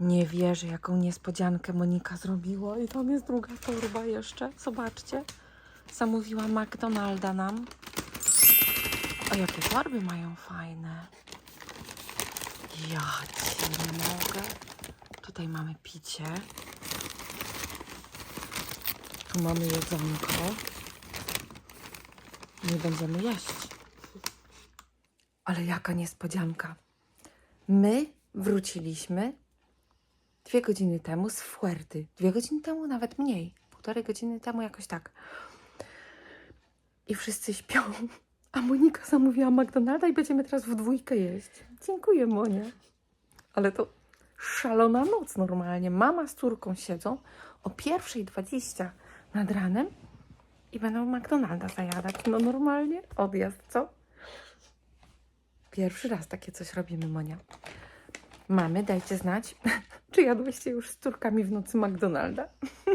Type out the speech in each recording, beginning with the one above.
Nie wierzę, jaką niespodziankę Monika zrobiła. I tam jest druga torba jeszcze. Zobaczcie. Zamówiła McDonalda nam. O, jakie torby mają fajne. Ja cię nie mogę. Tutaj mamy picie. Tu mamy jedzonko. Nie będziemy jeść. Ale jaka niespodzianka. My wróciliśmy dwie godziny temu z Fuerty. Dwie godziny temu, nawet mniej. Półtorej godziny temu, jakoś tak. I wszyscy śpią. A Monika zamówiła McDonalda i będziemy teraz w dwójkę jeść. Dziękuję, Monia. Ale to szalona noc normalnie. Mama z córką siedzą o pierwszej dwadzieścia nad ranem i będą McDonalda zajadać. No normalnie odjazd, co? Pierwszy raz takie coś robimy, Monia. Mamy, dajcie znać, czy jadłyście już z córkami w nocy McDonalda.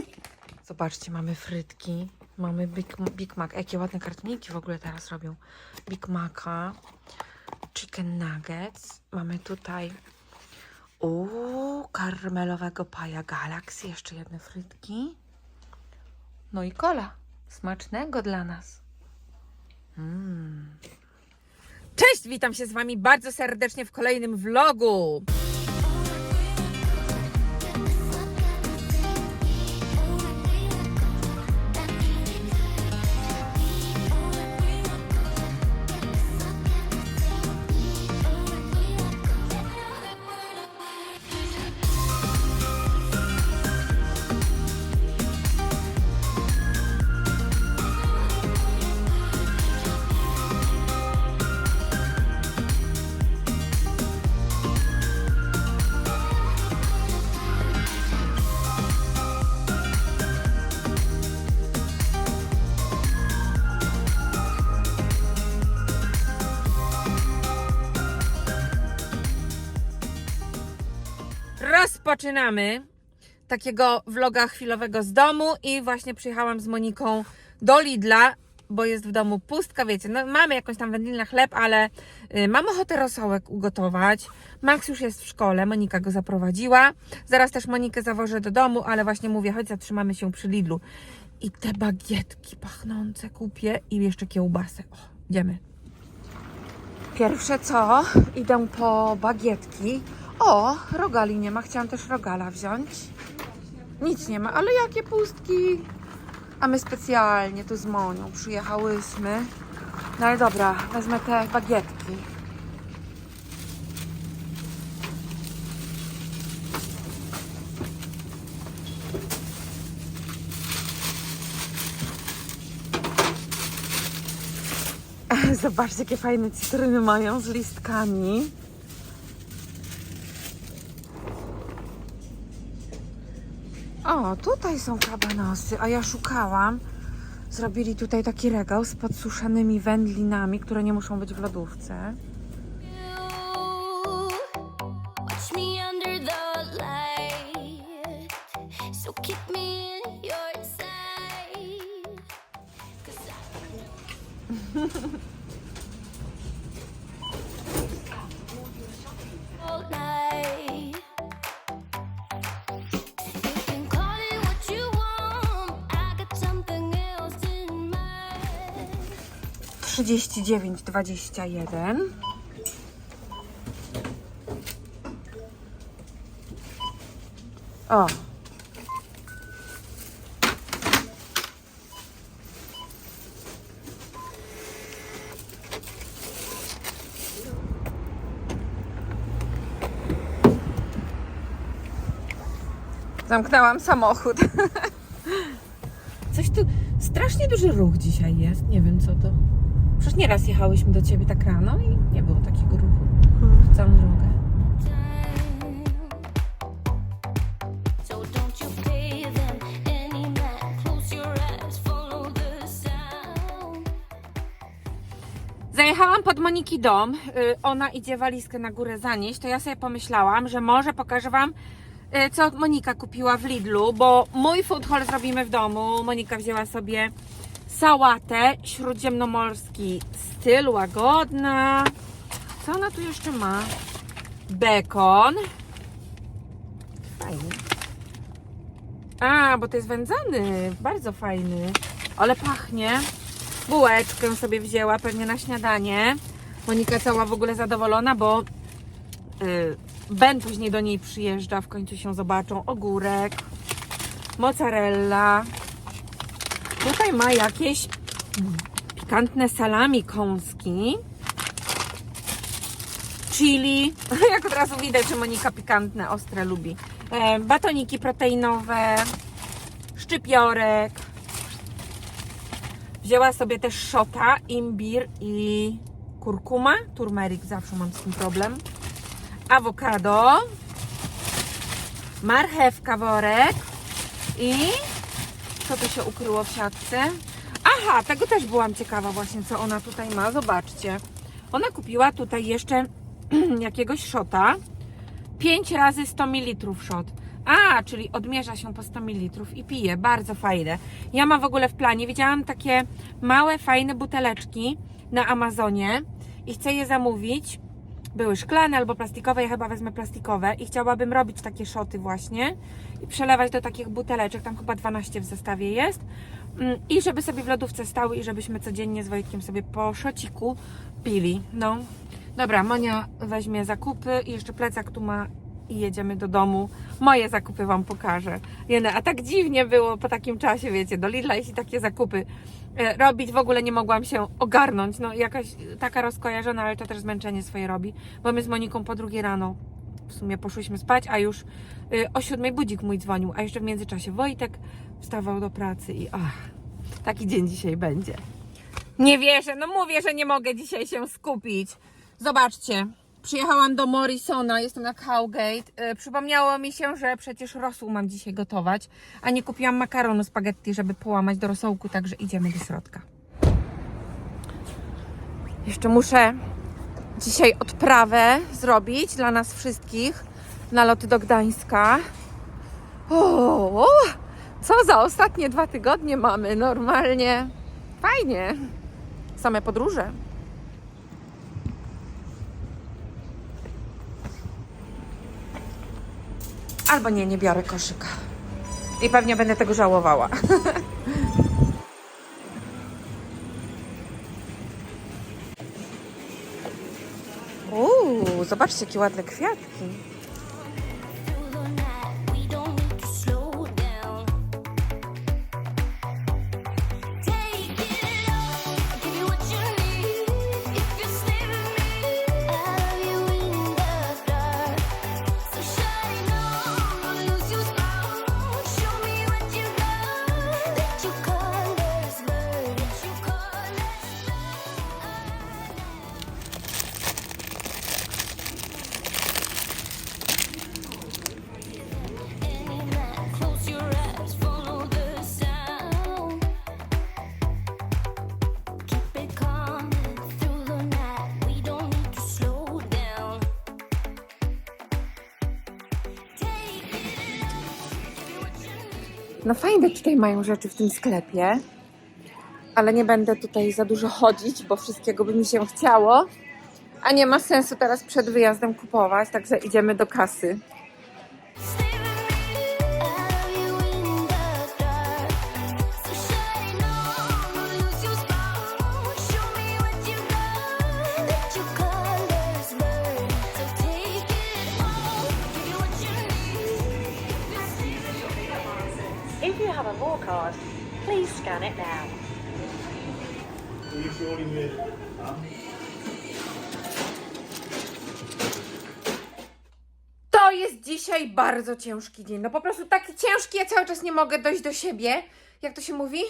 Zobaczcie, mamy frytki, mamy Big, Big Mac. Jakie ładne kartoniki w ogóle teraz robią. Big Maca, chicken nuggets. Mamy tutaj uuu, karmelowego paja Galaxy. Jeszcze jedne frytki. No i kola. Smacznego dla nas. Mm. Cześć, witam się z Wami bardzo serdecznie w kolejnym vlogu. Rozpoczynamy takiego vloga chwilowego z domu i właśnie przyjechałam z Moniką do Lidla, bo jest w domu pustka, wiecie, no mamy jakąś tam wędlinę chleb, ale y, mam ochotę rosołek ugotować. Max już jest w szkole, Monika go zaprowadziła. Zaraz też Monikę zawożę do domu, ale właśnie mówię, chodź zatrzymamy się przy Lidlu. I te bagietki pachnące kupię i jeszcze kiełbasę. O, idziemy. Pierwsze co, idę po bagietki. O, rogali nie ma, chciałam też rogala wziąć. Nic nie ma, ale jakie pustki. A my specjalnie tu z Monią przyjechałyśmy. No ale dobra, wezmę te bagietki. Zobaczcie, jakie fajne cytryny mają z listkami. O, tutaj są kabanosy, a ja szukałam. Zrobili tutaj taki regał z podsuszonymi wędlinami, które nie muszą być w lodówce. 39,21. O. Zamknęłam samochód. Coś tu strasznie duży ruch dzisiaj jest. Nie wiem co to. Przecież nieraz jechałyśmy do ciebie tak rano i nie było takiego ruchu. W całą drogę. Zajechałam pod Moniki dom. Y, Ona idzie walizkę na górę zanieść. To ja sobie pomyślałam, że może pokażę Wam, y, co Monika kupiła w Lidlu, bo mój food haul zrobimy w domu. Monika wzięła sobie sałatę śródziemnomorski styl, łagodna. Co ona tu jeszcze ma? Bekon. A, bo to jest wędzony. Bardzo fajny. Ale pachnie. Bułeczkę sobie wzięła pewnie na śniadanie. Monika cała w ogóle zadowolona, bo y, Ben później do niej przyjeżdża, w końcu się zobaczą. Ogórek, mozzarella. Tutaj ma jakieś pikantne salami kąski. Chili. Jak od razu widać, że Monika pikantne, ostre lubi. E, batoniki proteinowe, szczypiorek. Wzięła sobie też szota, imbir i kurkuma. Turmerik, zawsze mam z tym problem. Awokado. Marchewka, worek. I co tu się ukryło w siatce? Aha, tego też byłam ciekawa właśnie, co ona tutaj ma. Zobaczcie. Ona kupiła tutaj jeszcze jakiegoś szota. 5 razy 100 ml szot. A, czyli odmierza się po 100 ml i pije. Bardzo fajne. Ja mam w ogóle w planie, widziałam takie małe, fajne buteleczki na Amazonie i chcę je zamówić. Były szklane albo plastikowe, ja chyba wezmę plastikowe i chciałabym robić takie szoty właśnie i przelewać do takich buteleczek, tam chyba 12 w zestawie jest Mm, i żeby sobie w lodówce stały i żebyśmy codziennie z Wojtkiem sobie po szociku pili, no. Dobra, Monia weźmie zakupy i jeszcze plecak tu ma i jedziemy do domu. Moje zakupy Wam pokażę. Jene, a tak dziwnie było po takim czasie, wiecie, do Lidla jeśli takie zakupy robić, w ogóle nie mogłam się ogarnąć. No jakaś taka rozkojarzona, ale to też zmęczenie swoje robi, bo my z Moniką po drugiej rano w sumie poszłyśmy spać, a już y, o siódmej budzik mój dzwonił, a jeszcze w międzyczasie Wojtek wstawał do pracy i ach, taki dzień dzisiaj będzie. Nie wierzę, no mówię, że nie mogę dzisiaj się skupić. Zobaczcie, przyjechałam do Morrisona, jestem na Cowgate. E, przypomniało mi się, że przecież rosół mam dzisiaj gotować, a nie kupiłam makaronu spaghetti, żeby połamać do rosołku, także idziemy do środka. Jeszcze muszę dzisiaj odprawę zrobić dla nas wszystkich na loty do Gdańska. O, co za ostatnie dwa tygodnie mamy, normalnie. Fajnie. Same podróże. Albo nie, nie biorę koszyka. I pewnie będę tego żałowała. Uuu, zobaczcie, jakie ładne kwiatki. No fajne tutaj mają rzeczy w tym sklepie, ale nie będę tutaj za dużo chodzić, bo wszystkiego by mi się chciało. A nie ma sensu teraz przed wyjazdem kupować, także idziemy do kasy. Bardzo ciężki dzień. No po prostu taki ciężki, ja cały czas nie mogę dojść do siebie. Jak to się mówi?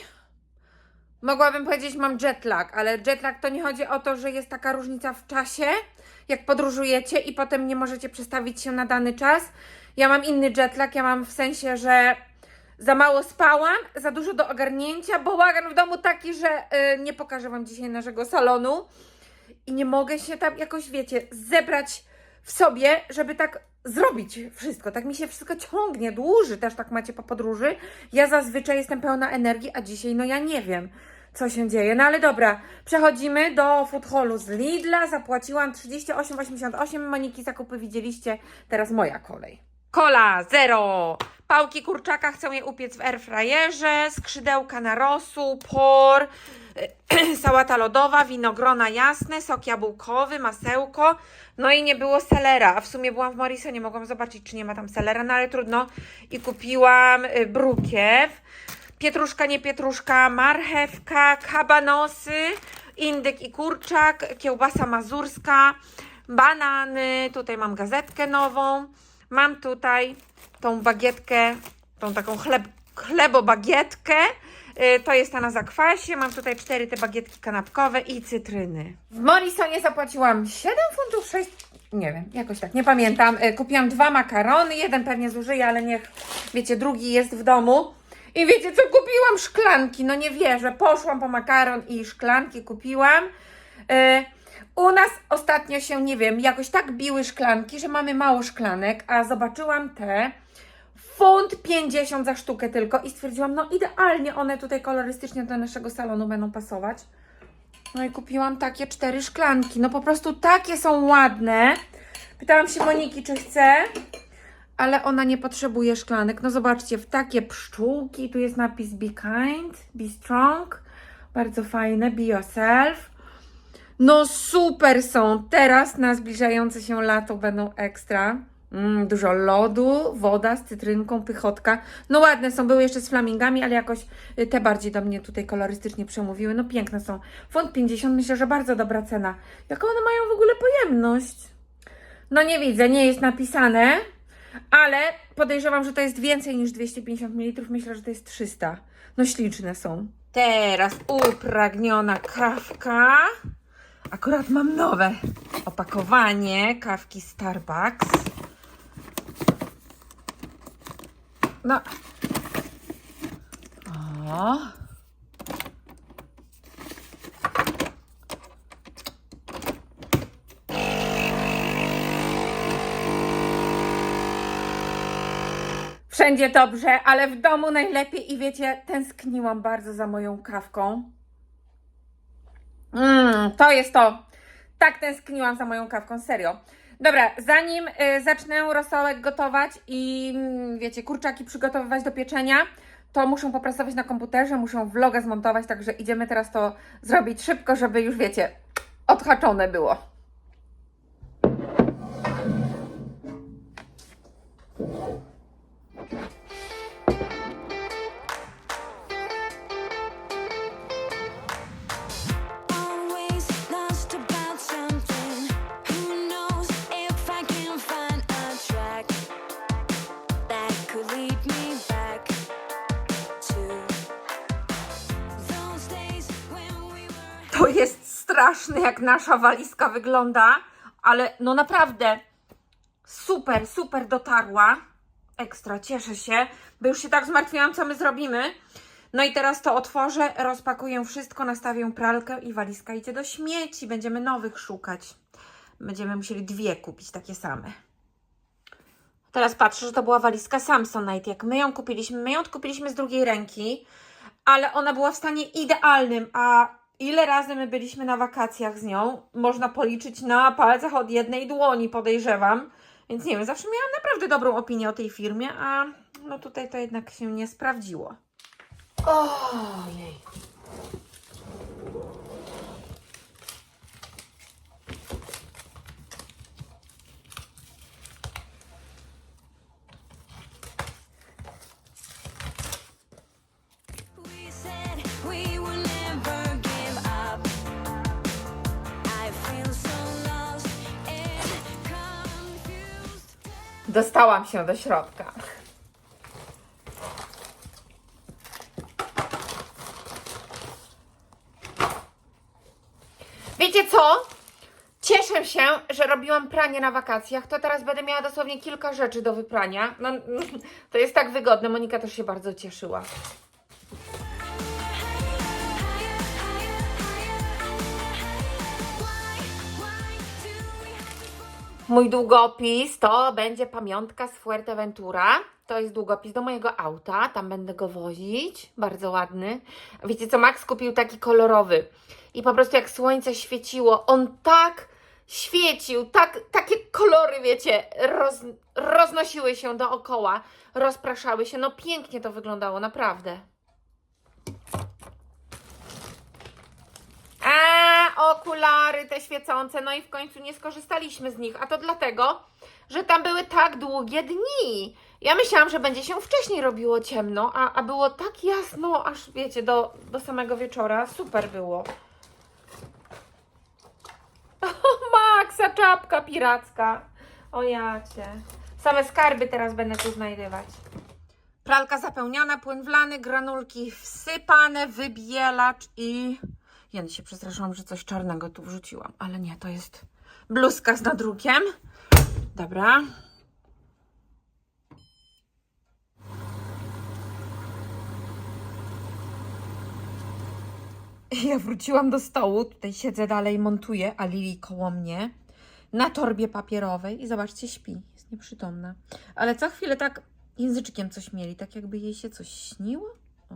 Mogłabym powiedzieć, mam jetlag, ale jetlag to nie chodzi o to, że jest taka różnica w czasie, jak podróżujecie i potem nie możecie przestawić się na dany czas. Ja mam inny jetlag, ja mam w sensie, że za mało spałam, za dużo do ogarnięcia, bałagan w domu taki, że y, nie pokażę Wam dzisiaj naszego salonu i nie mogę się tam jakoś, wiecie, zebrać w sobie, żeby tak zrobić wszystko. Tak mi się wszystko ciągnie, dłuży też tak macie po podróży. Ja zazwyczaj jestem pełna energii, a dzisiaj no ja nie wiem, co się dzieje. No ale dobra, przechodzimy do food hallu z Lidla. Zapłaciłam 38,88. Moniki zakupy widzieliście. Teraz moja kolej. Kola zero, Pałki kurczaka chcę je upiec w airfryerze, skrzydełka na rosół, por, sałata lodowa, winogrona jasne, sok jabłkowy, masełko. No i nie było selera, a w sumie byłam w Morisonie, mogłam zobaczyć, czy nie ma tam selera, no ale trudno. I kupiłam y, brukiew, pietruszka, nie pietruszka, marchewka, kabanosy, indyk i kurczak, kiełbasa mazurska, banany, tutaj mam gazetkę nową, mam tutaj tą bagietkę, tą taką chleb, chlebobagietkę, to jest ta na zakwasie, mam tutaj cztery te bagietki kanapkowe i cytryny. W Morisonie zapłaciłam 7 funtów, 6, nie wiem, jakoś tak, nie pamiętam. Y, Kupiłam dwa makarony, jeden pewnie zużyję, ale niech, wiecie, drugi jest w domu. I wiecie co, kupiłam szklanki, no nie wierzę, poszłam po makaron i szklanki kupiłam. Y, u nas ostatnio się, nie wiem, jakoś tak biły szklanki, że mamy mało szklanek, a zobaczyłam te funt 50 za sztukę tylko i stwierdziłam, no idealnie one tutaj kolorystycznie do naszego salonu będą pasować. No i kupiłam takie cztery szklanki, no po prostu takie są ładne. Pytałam się Moniki, czy chce, ale ona nie potrzebuje szklanek. No zobaczcie, w takie pszczółki, tu jest napis Be Kind, Be Strong, bardzo fajne, Be Yourself. No super są. Teraz na zbliżające się lato będą ekstra. Mm, dużo lodu, woda z cytrynką, pychotka. No ładne są, były jeszcze z flamingami, ale jakoś y, te bardziej do mnie tutaj kolorystycznie przemówiły. No piękne są. Font 50, myślę, że bardzo dobra cena. Jaką one mają w ogóle pojemność? No nie widzę, nie jest napisane, ale podejrzewam, że to jest więcej niż 250 ml. Myślę, że to jest 300. No śliczne są. Teraz upragniona kawka. Akurat mam nowe opakowanie kawki Starbucks. No. O. Wszędzie dobrze, ale w domu najlepiej i wiecie, tęskniłam bardzo za moją kawką. Mmm, to jest to. Tak tęskniłam za moją kawką, serio. Dobra, zanim y, zacznę rosołek gotować i mm, wiecie, kurczaki przygotowywać do pieczenia, to muszę popracować na komputerze, muszę vloga zmontować, także idziemy teraz to zrobić szybko, żeby już wiecie, odhaczone było. To jest straszne, jak nasza walizka wygląda, ale no naprawdę super, super dotarła. Ekstra, cieszę się, bo już się tak zmartwiłam, co my zrobimy. No i teraz to otworzę, rozpakuję wszystko, nastawię pralkę i walizka idzie do śmieci. Będziemy nowych szukać. Będziemy musieli dwie kupić takie same. Teraz patrzę, że to była walizka Samsonite. Jak my ją kupiliśmy, my ją kupiliśmy z drugiej ręki, ale ona była w stanie idealnym, a ile razy my byliśmy na wakacjach z nią, można policzyć na palcach od jednej dłoni, podejrzewam. Więc nie wiem, zawsze miałam naprawdę dobrą opinię o tej firmie, a no tutaj to jednak się nie sprawdziło. Ojej. Dostałam się do środka. Wiecie co? Cieszę się, że robiłam pranie na wakacjach. To teraz będę miała dosłownie kilka rzeczy do wyprania. No, to jest tak wygodne. Monika też się bardzo cieszyła. Mój długopis to będzie pamiątka z Fuerteventura. To jest długopis do mojego auta, tam będę go wozić. Bardzo ładny. Wiecie co, Max kupił taki kolorowy. I po prostu jak słońce świeciło, on tak świecił, tak, takie kolory, wiecie, roz, roznosiły się dookoła, rozpraszały się. No pięknie to wyglądało, naprawdę. A, okulary te świecące, no i w końcu nie skorzystaliśmy z nich, a to dlatego, że tam były tak długie dni. Ja myślałam, że będzie się wcześniej robiło ciemno, a, a było tak jasno, aż wiecie, do, do samego wieczora. Super było. O, Maxa, czapka piracka. O jacie. Same skarby teraz będę tu znajdywać. Pralka zapełniona, płyn wlany, granulki wsypane, wybielacz i... Ja się przestraszyłam, że coś czarnego tu wrzuciłam, ale nie, to jest bluzka z nadrukiem. Dobra. Ja wróciłam do stołu, tutaj siedzę dalej, montuję, a Lili koło mnie na torbie papierowej i zobaczcie, śpi, jest nieprzytomna. Ale co chwilę tak języczkiem coś mieli, tak jakby jej się coś śniło. O.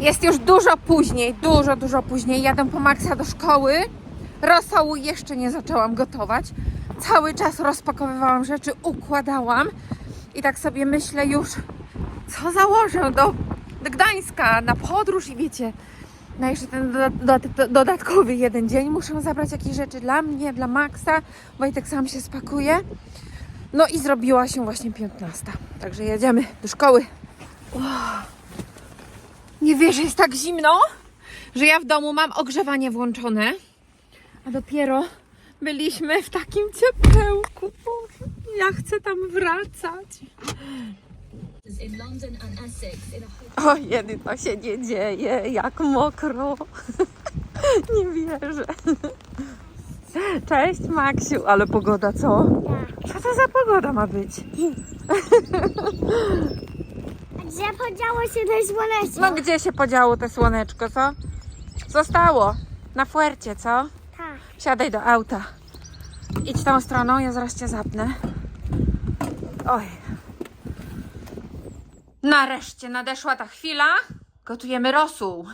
Jest już dużo później, dużo, dużo później. Jadę po Maxa do szkoły. Rosołu jeszcze nie zaczęłam gotować. Cały czas rozpakowywałam rzeczy, układałam i tak sobie myślę już, co założę do, Gdańska na podróż i wiecie, na jeszcze ten doda- doda- dodatkowy jeden dzień muszę zabrać jakieś rzeczy dla mnie, dla Maxa. Wojtek sam się spakuje. No i zrobiła się właśnie 15. Także jedziemy do szkoły. Nie wierzę, jest tak zimno, że ja w domu mam ogrzewanie włączone, a dopiero byliśmy w takim ciepełku. Boże, ja chcę tam wracać. O jedy, to się nie dzieje, jak mokro. nie wierzę. Cześć Maksiu, ale pogoda co? Co to za pogoda ma być? Gdzie podziało się te słoneczko? No gdzie się podziało te słoneczko, co? Zostało na fuercie, co? Tak. Siadaj do auta. Idź tą stroną, ja zaraz cię zapnę. Oj. Nareszcie nadeszła ta chwila. Gotujemy rosół.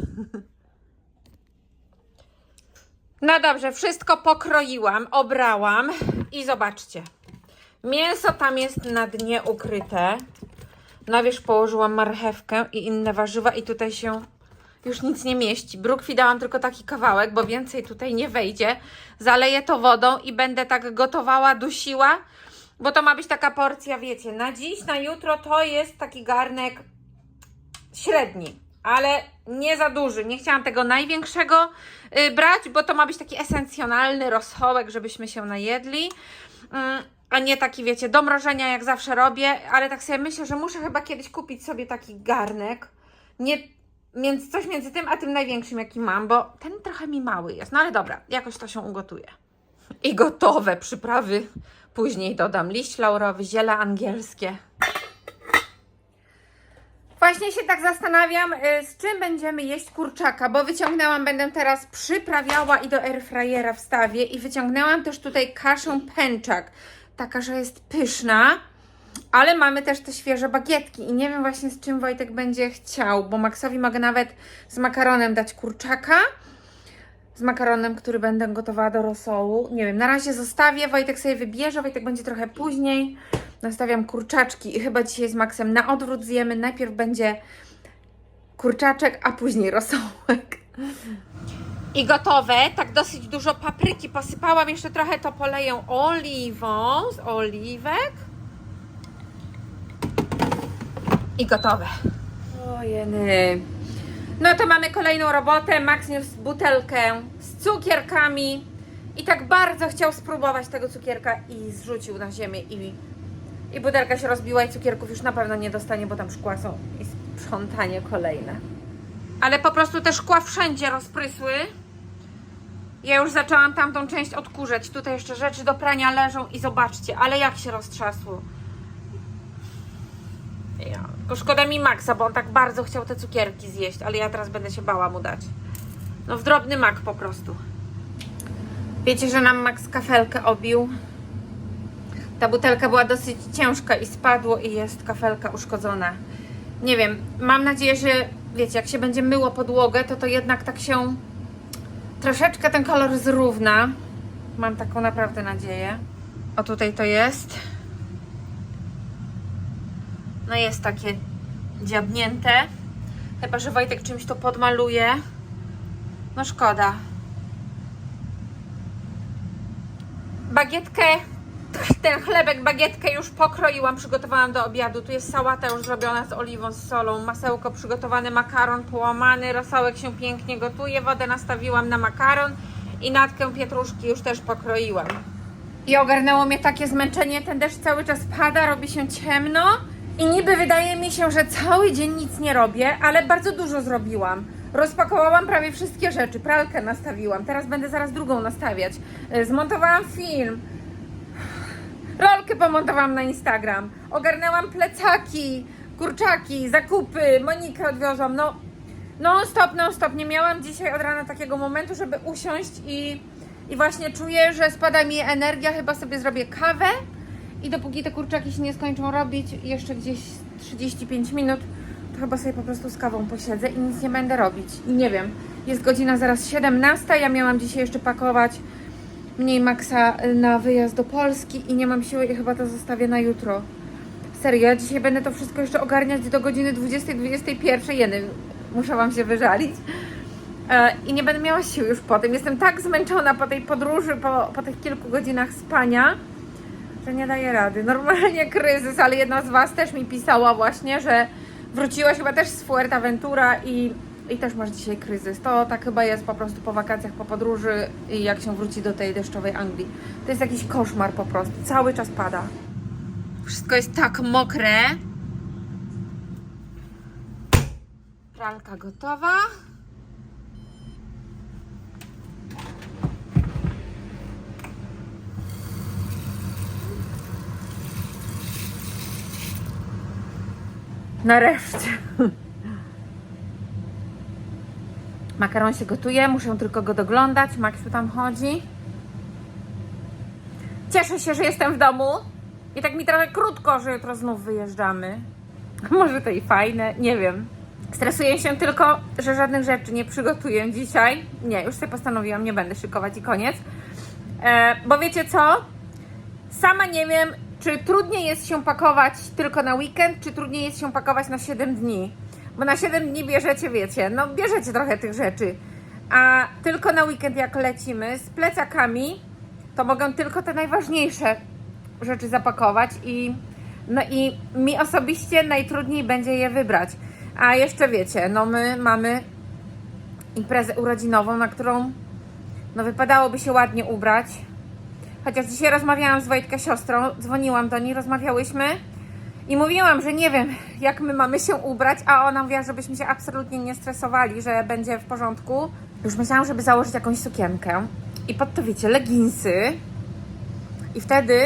No dobrze, wszystko pokroiłam, obrałam i zobaczcie. Mięso tam jest na dnie ukryte. Na wierzch położyłam marchewkę i inne warzywa i tutaj się już nic nie mieści. Brukwi dałam tylko taki kawałek, bo więcej tutaj nie wejdzie. Zaleję to wodą i będę tak gotowała, dusiła, bo to ma być taka porcja, wiecie, na dziś, na jutro to jest taki garnek średni, ale nie za duży. Nie chciałam tego największego y, brać, bo to ma być taki esencjonalny rosołek, żebyśmy się najedli. A nie taki, wiecie, do mrożenia jak zawsze robię, ale tak sobie myślę, że muszę chyba kiedyś kupić sobie taki garnek. Nie coś między tym a tym największym, jaki mam, bo ten trochę mi mały jest. No ale dobra, jakoś to się ugotuje. I gotowe przyprawy. Później dodam liść laurowy, ziele angielskie. Właśnie się tak zastanawiam, y, z czym będziemy jeść kurczaka, bo wyciągnęłam, będę teraz przyprawiała i do airfryera wstawię i wyciągnęłam też tutaj kaszę pęczak. Taka, że jest pyszna. Ale mamy też te świeże bagietki i nie wiem właśnie z czym Wojtek będzie chciał, bo Maxowi mogę nawet z makaronem dać kurczaka. Z makaronem, który będę gotowała do rosołu. Nie wiem, na razie zostawię, Wojtek sobie wybierze, Wojtek będzie trochę później. Nastawiam kurczaczki i chyba dzisiaj z Maxem na odwrót zjemy. Najpierw będzie kurczaczek, a później rosołek. I gotowe, tak dosyć dużo papryki posypałam, jeszcze trochę to poleję oliwą z oliwek. I gotowe. Ojeny. No to mamy kolejną robotę. Max niósł butelkę z cukierkami i tak bardzo chciał spróbować tego cukierka i zrzucił na ziemię i, i butelka się rozbiła i cukierków już na pewno nie dostanie, bo tam szkła są i sprzątanie kolejne. Ale po prostu te szkła wszędzie rozprysły. Ja już zaczęłam tamtą część odkurzać. Tutaj jeszcze rzeczy do prania leżą i zobaczcie, ale jak się roztrzasło. Ja. Tylko szkoda mi Maxa, bo on tak bardzo chciał te cukierki zjeść, ale ja teraz będę się bała mu dać. No w drobny mak po prostu. Wiecie, że nam Max kafelkę obił? Ta butelka była dosyć ciężka i spadło i jest kafelka uszkodzona. Nie wiem, mam nadzieję, że wiecie, jak się będzie myło podłogę, to to jednak tak się troszeczkę ten kolor zrówna. Mam taką naprawdę nadzieję. O tutaj to jest. No jest takie dziabnięte. Chyba, że Wojtek czymś to podmaluje. No szkoda. Bagietkę, ten chlebek, bagietkę już pokroiłam, przygotowałam do obiadu. Tu jest sałata już zrobiona z oliwą, z solą, masełko przygotowany, makaron połamany, rosołek się pięknie gotuje, wodę nastawiłam na makaron i natkę pietruszki już też pokroiłam. I ogarnęło mnie takie zmęczenie, ten deszcz cały czas pada, robi się ciemno i niby wydaje mi się, że cały dzień nic nie robię, ale bardzo dużo zrobiłam. Rozpakowałam prawie wszystkie rzeczy, pralkę nastawiłam, teraz będę zaraz drugą nastawiać. Y, Zmontowałam film, rolkę pomontowałam na Instagram, ogarnęłam plecaki, kurczaki, zakupy, Monikę odwiozłam, no non stop, non stop. Nie miałam dzisiaj od rana takiego momentu, żeby usiąść i, i właśnie czuję, że spada mi energia, chyba sobie zrobię kawę i dopóki te kurczaki się nie skończą robić, jeszcze gdzieś 35 minut, to chyba sobie po prostu z kawą posiedzę i nic nie będę robić. I nie wiem, jest godzina zaraz 17, ja miałam dzisiaj jeszcze pakować mniej Maxa na wyjazd do Polski i nie mam siły i chyba to zostawię na jutro. Serio, ja dzisiaj będę to wszystko jeszcze ogarniać do godziny 20-21. Jeny, muszę Wam się wyżalić. E, I nie będę miała sił już po tym. Jestem tak zmęczona po tej podróży, po, po tych kilku godzinach spania, że nie daję rady. Normalnie kryzys, ale jedna z Was też mi pisała właśnie, że wróciłaś chyba też z Fuerteventura i, i też masz dzisiaj kryzys. To tak chyba jest po prostu po wakacjach, po podróży i jak się wróci do tej deszczowej Anglii. To jest jakiś koszmar po prostu. Cały czas pada. Wszystko jest tak mokre. Pralka gotowa. Nareszcie. Makaron się gotuje, muszę tylko go doglądać. Maksiu tam chodzi. Cieszę się, że jestem w domu. I tak mi trochę krótko, że jutro znów wyjeżdżamy. Może to i fajne, nie wiem. Stresuję się tylko, że żadnych rzeczy nie przygotuję dzisiaj. Nie, już sobie postanowiłam, nie będę szykować i koniec. E, bo wiecie co? Sama nie wiem, czy trudniej jest się pakować tylko na weekend, czy trudniej jest się pakować na 7 dni. Bo na 7 dni bierzecie, wiecie, no bierzecie trochę tych rzeczy. A tylko na weekend jak lecimy z plecakami, to mogę tylko te najważniejsze rzeczy zapakować i no i mi osobiście najtrudniej będzie je wybrać. A jeszcze wiecie, no my mamy imprezę urodzinową, na którą no wypadałoby się ładnie ubrać. Chociaż dzisiaj rozmawiałam z Wojtka siostrą, dzwoniłam do niej, rozmawiałyśmy i mówiłam, że nie wiem, jak my mamy się ubrać, a ona mówiła, żebyśmy się absolutnie nie stresowali, że będzie w porządku. Już myślałam, żeby założyć jakąś sukienkę i pod to wiecie, leginsy i wtedy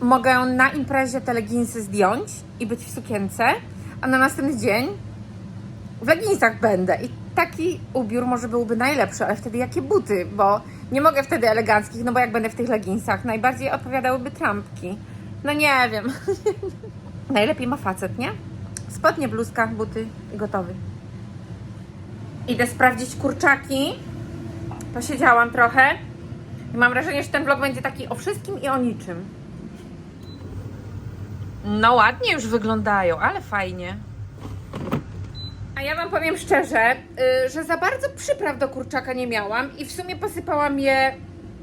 mogę na imprezie te leginsy zdjąć i być w sukience, a na następny dzień w leginsach będę. I taki ubiór może byłby najlepszy, ale wtedy jakie buty? Bo nie mogę wtedy eleganckich, no bo jak będę w tych leginsach, najbardziej odpowiadałyby trampki. No nie wiem. Najlepiej ma facet, nie? Spodnie, bluzka, buty i gotowy. Idę sprawdzić kurczaki. Posiedziałam trochę. I mam wrażenie, że ten vlog będzie taki o wszystkim i o niczym. No ładnie już wyglądają, ale fajnie. A ja wam powiem szczerze, y, że za bardzo przypraw do kurczaka nie miałam i w sumie posypałam je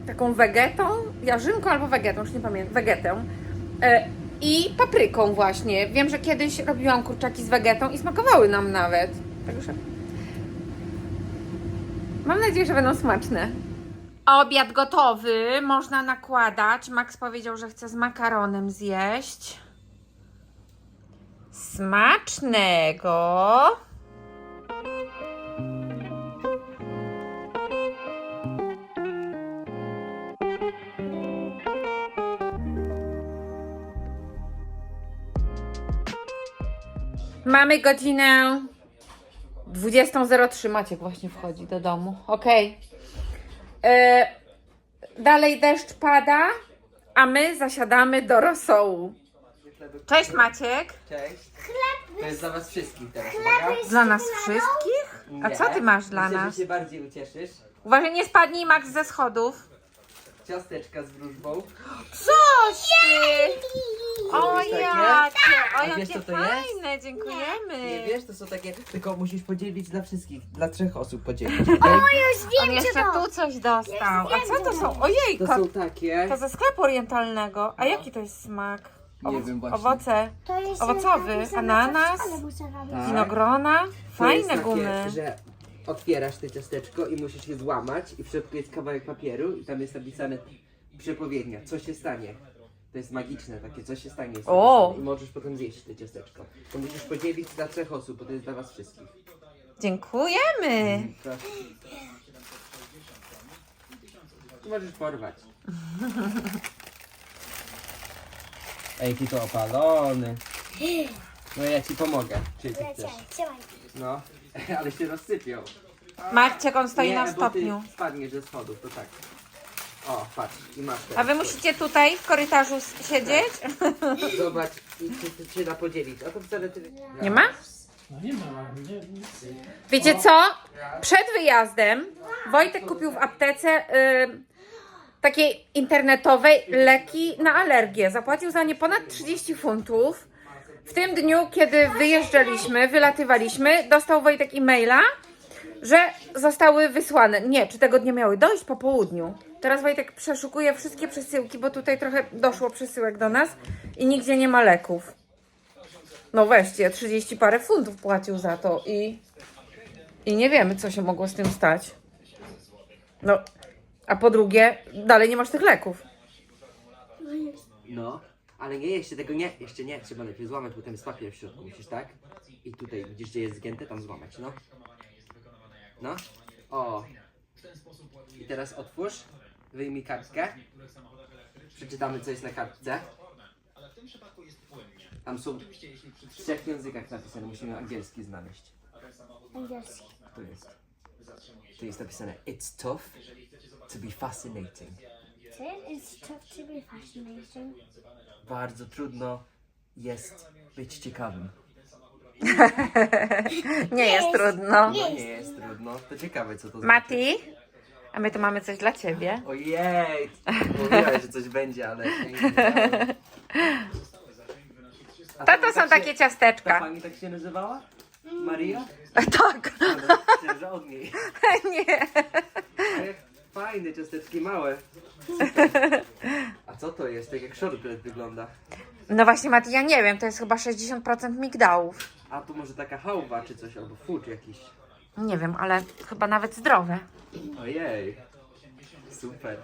taką wegetą, jarzynką albo wegetą, już nie pamiętam, wegetę. I papryką właśnie. Wiem, że kiedyś robiłam kurczaki z wegetą i smakowały nam nawet. Także mam nadzieję, że będą smaczne. Obiad gotowy, można nakładać. Max powiedział, że chce z makaronem zjeść. Smacznego! Mamy godzinę 20.03. Maciek właśnie wchodzi do domu. Okej. E, Dalej deszcz pada, a my zasiadamy do rosołu. Cześć Maciek. Cześć. To jest dla was wszystkich teraz, uwaga. Dla nas wszystkich? A co ty masz dla Myślę, nas? się bardziej ucieszysz. Uważaj, nie spadnij Max ze schodów. Ciasteczka z wróżbą. Coś ty! Takie? jakie, A wiesz, co to jest? fajne, dziękujemy. Nie wiesz, to są takie, tylko musisz podzielić dla wszystkich, dla trzech osób podzielić, okej? On jeszcze tu coś dostał. A co to są? Ojej, To są takie... to ze sklepu orientalnego. A jaki to jest smak? Nie wiem właśnie. Owoce, To jest Owocowy, ananas, szkole muszę robić. Tak. winogrona, To jest fajne takie, gumy. że otwierasz te ciasteczko i musisz je złamać i w środku jest kawałek papieru i tam jest napisane przepowiednia, co się stanie. To jest magiczne takie, co się stanie. O! I możesz potem zjeść te ciasteczko. To musisz podzielić dla trzech osób, bo to jest dla was wszystkich. Dziękujemy. Proszę. Możesz porwać. Ej, jaki to opalony. No ja ci pomogę, czy ty chcesz. Trzymaj. No, ale się rozsypią. Marciek, on stoi Nie, na bo stopniu. ty spadniesz ze schodów, to tak. O, patrz, i masz teraz. A wy musicie tutaj w korytarzu s- siedzieć? Zobacz, i czy, czy, się da podzielić. A to wcale ty... Nie ma? Wiecie co? Przed wyjazdem Wojtek kupił w aptece y, takiej internetowej leki na alergię. Zapłacił za nie ponad 30 funtów. W tym dniu, kiedy wyjeżdżaliśmy, wylatywaliśmy, dostał Wojtek e-maila, że zostały wysłane. Nie, czy tego dnia miały dojść po południu. Teraz Wojtek przeszukuje wszystkie przesyłki, bo tutaj trochę doszło przesyłek do nas i nigdzie nie ma leków. No weźcie, 30 parę funtów płacił za to i, i nie wiemy, co się mogło z tym stać. No, a po drugie, dalej nie masz tych leków. No, ale nie, jeszcze tego nie, jeszcze nie. Trzeba najpierw złamać, bo tam jest papier w środku, musisz, tak? I tutaj, widzisz, gdzie jest zgięte, tam złamać, no. No. O. I teraz otwórz, wyjmij kartkę. Przeczytamy, co jest na kartce. Tam są w trzech językach napisane, musimy angielski znaleźć. Angielski. To jest. Tu jest napisane It's tough to be fascinating. Tough to be fascinating. Bardzo trudno jest być ciekawym. Nie jest trudno. No nie jest trudno. To ciekawe co to znaczy. Mati, a my tu mamy coś dla ciebie. Ojej! Mówiłaś, że coś będzie, ale. A To to tak są się- takie Ta ciasteczka. pani tak się nazywała? Maria? Tak. No, myślałem, że od niej. Nie. Ale Fajne ciasteczki, małe. Super. A co to jest? Tak jak shortbread wygląda. No właśnie, Mati, ja nie wiem, to jest chyba 60% migdałów. A tu może taka hałwa czy coś, albo fudge jakiś. Nie wiem, ale chyba nawet zdrowe. Ojej. Super.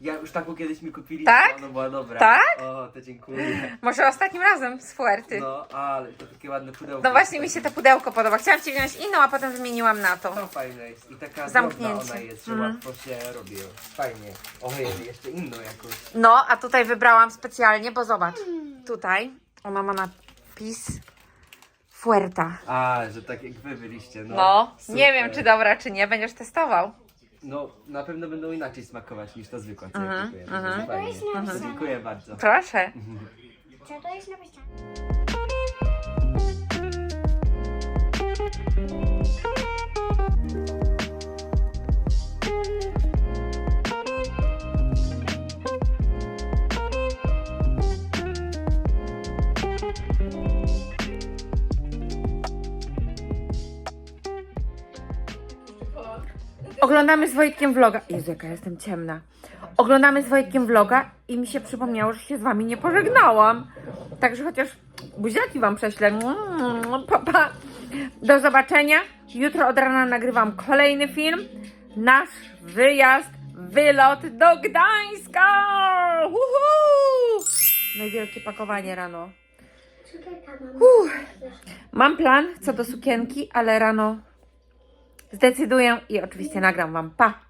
Ja już taką kiedyś mi kupili. Tak? Ona była dobra. Tak? O, to dziękuję. Może ostatnim razem z Fuerty. No, No, ale to takie ładne pudełko. właśnie mi się to pudełko podoba. Chciałam ci wziąć inną, a potem wymieniłam na to. To fajne jest. I taka Zamknięcie. drobna ona jest, że Mhm. łatwo się robi. Fajnie. Ojej, jeszcze inną jakąś. No, a tutaj wybrałam specjalnie, bo zobacz. Tutaj ona ma napis Fuerta. A, że tak jak wy byliście, no. No, Super. nie wiem, czy dobra, czy nie. Będziesz testował. No, na pewno będą inaczej smakować niż ta zwykła, co ja Mhm, kupuję. mhm. Fajnie. To jest napisane. Dziękuję bardzo. Proszę. Co to jest napisane? Oglądamy z Wojtkiem vloga. Jezu, jaka jestem ciemna. Oglądamy z Wojtkiem vloga i mi się przypomniało, że się z wami nie pożegnałam. Także chociaż buziaki wam prześlę. Mm, Pa, pa. Do zobaczenia. Jutro od rana nagrywam kolejny film. Nasz wyjazd, wylot do Gdańska! Uhu! No i wielkie pakowanie rano. Uff. Mam plan co do sukienki, ale rano zdecyduję i oczywiście nagram wam. Pa!